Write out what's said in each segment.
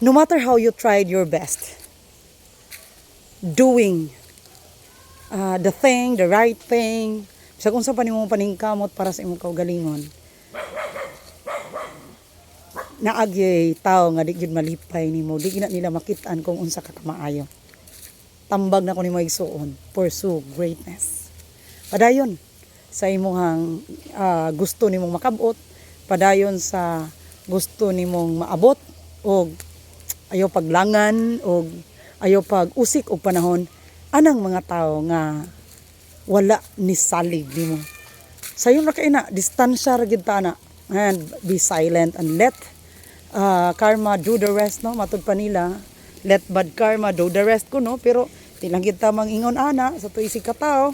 no matter how you tried your best, doing uh, the thing, the right thing, sa kung sa panimong paningkamot para sa imong kaugalingon, naagay tao nga di gyud malipay nimo, di na nila makitaan kung unsa ka kamaayo. Tambag na ko nimo igsuon, pursue greatness. Padayon sa imong uh, gusto nimong makabot, padayon sa gusto nimong maabot o ayaw paglangan o ayaw pag usik og panahon. Anang mga tao nga wala ni salig nimo sayon ra kay na distansya ra gid ta and be silent and let uh, karma do the rest no? Matud pa nila let bad karma do the rest ko no? Pero di lang gid ta mangingon ana sa tuig si katao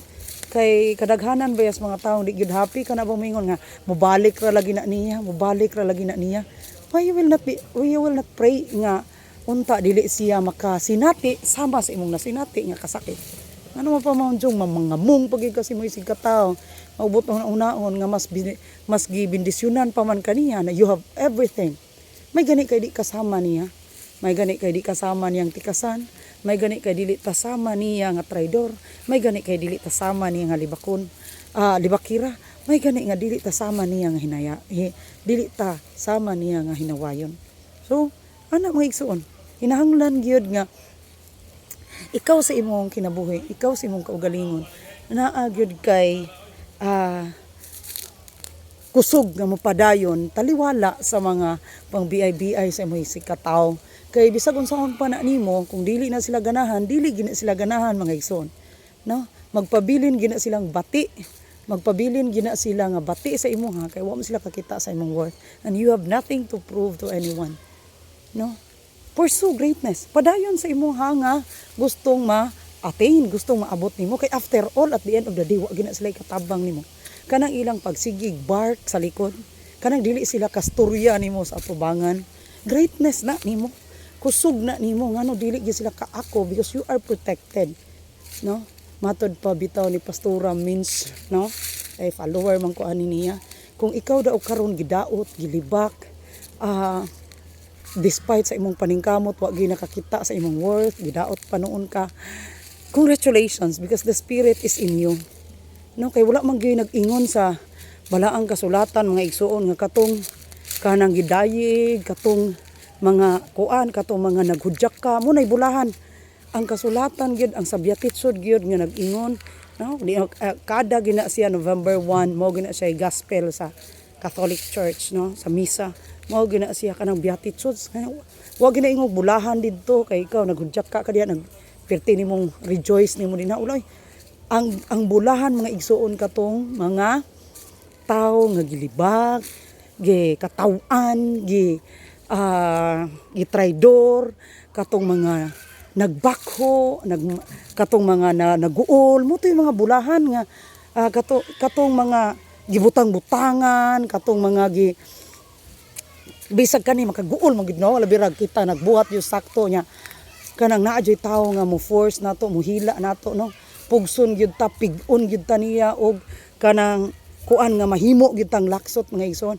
kay kadaghanan bayas mga taong di gyud happy kana ba mingon nga mobalik ra lagi na niya mobalik ra lagi na niya. Why you will not be why you will not pray nga unta dili siya makasinati sama sa imong nasinati nga kasakit. Ano mo pa maunjong mamangamong pagig kasi mo isig katao. Maubot ang unaon nga mas mas gibindisyonan pa man kaniya na you have everything. May gani kay di kasama niya. May gani kay di kasama niyang tikasan. May gani kay dili tasama niya nga traidor. May gani kay dili tasama niya nga libakon ah libakira. May gani nga dili tasama niya nga hinaya hi, dili ta sama niya nga hinawayon. So ana mga igsuon hinahanglan gyud nga ikaw sa imong kinabuhi ikaw sa imong kaugalingon. Naa gyud kay ah kusog nga mapadayon taliwala sa mga pang BIBI sa imong sikataw. Kay bisag unsaon pa na nimo kung dili na sila ganahan dili gina sila ganahan mga igsoon. No? Magpabilin gina silang bati. Magpabilin gina sila nga bati sa imo ha? Kay wa mo sila kakita sa imong worth and you have nothing to prove to anyone. No pursue greatness. Padayon sa imo ha nga gustong ma attain gustong maabot nimo. Kay after all at the end of the day wa gina sila katabang nimo. Kanang ilang pagsigig bark sa likod kanang dili sila kasturya nimo sa atubangan greatness na nimo. Kusog na nimo ngano dili gyud sila kaako because you are protected no? Matod pa bitaw ni pastora means no? Ay follower man ko ani niya. Kung ikaw daw karon gidaot gilibak ah despite sa imong paningkamot wa gyud nakakita sa imong worth gidaot pa noon ka. Congratulations because the spirit is in you. No kay wala man gyud nag-ingon sa balaang kasulatan mga igsuon nga katong kanang gidayig katong mga kuan katong mga naghudyak ka. Mo nay bulahan. Ang kasulatan gyud ang sabyatitsod gyud nga nag-ingon. No uh, kada gina siya November 1 mo gina siya gospel sa Catholic Church no? Sa misa. Mo gina siya kanang beatitudes. Wa gina ingog bulahan didto. Kay ikaw naghudyak ka kadiya nag perti nimong rejoice nimo dinha uloy ang ang bulahan mga igsuon katong mga tao nga gilibak gi katawan gi ah gi traidor katong mga nagbakho nag katong mga na, naguol. Mo to yung mga bulahan nga ah, kato, katong mga gibutang-butangan katong mga gi bisag kani makaguol mo gid no labi rag kita nagbuhat yung sakto nya kanang naa joy tawo nga mo force nato mo hila nato no? Pugson gyud ta pigon gyud ta niya og kanang kuan nga mahimo gyud tang laksot mga igsoon.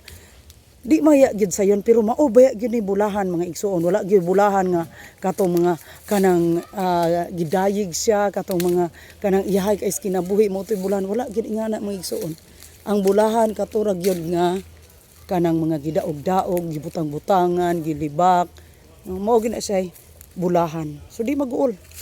Di maya gyud sayon pero maobaya gyud ni bulahan mga igsoon? Wala gyud bulahan nga katong mga kanang ah, gidayig siya katong mga kanang iyahay kay kinabuhi mo toy bulahan. Wala gyud ingana mga igsoon ang bulahan katurag gyud nga kanang mga gidaog-daog gibutang-butangan gilibak. Mao gyud na siya bulahan. So di maguol